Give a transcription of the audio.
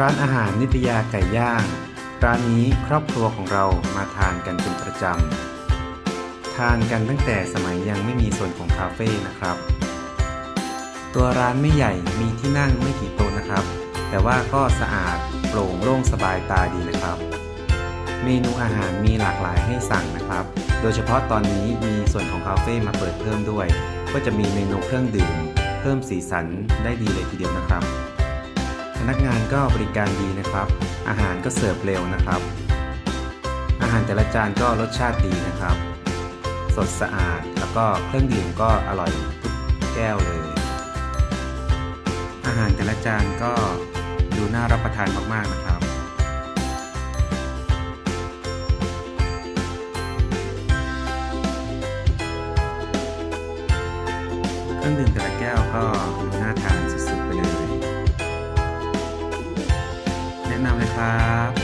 ร้านอาหารนิตยาไก่ย่าง ร้านนี้ครอบครัวของเรามาทานกันเป็นประจำ ทานกันตั้งแต่สมัยยังไม่มีส่วนของคาเฟ่นะครับ ตัวร้านไม่ใหญ่มีที่นั่งไม่กี่โต๊ะนะครับ แต่ว่าก็สะอาดโปร่งโล่งสบายตาดีนะครับ เมนูอาหารมีหลากหลายให้สั่งนะครับ โดยเฉพาะตอนนี้มีส่วนของคาเฟ่มาเปิดเพิ่มด้วย ก็จะมีเมนูเครื่องดื่ม เพิ่มสีสันได้ดีเลยทีเดียวนะครับ นักงานก็บริการดีนะครับ อาหารก็เสิร์ฟเร็วนะครับ อาหารแต่ละจานก็รสชาติดีนะครับ สดสะอาดแล้วก็เครื่องดื่มก็อร่อยทุกแก้วเลย อาหารแต่ละจานก็ดูน่ารับประทานมากๆนะครับเครื่องดื่มแต่ละแก้วก็ดูน่าทาน แนะนำเลยครับ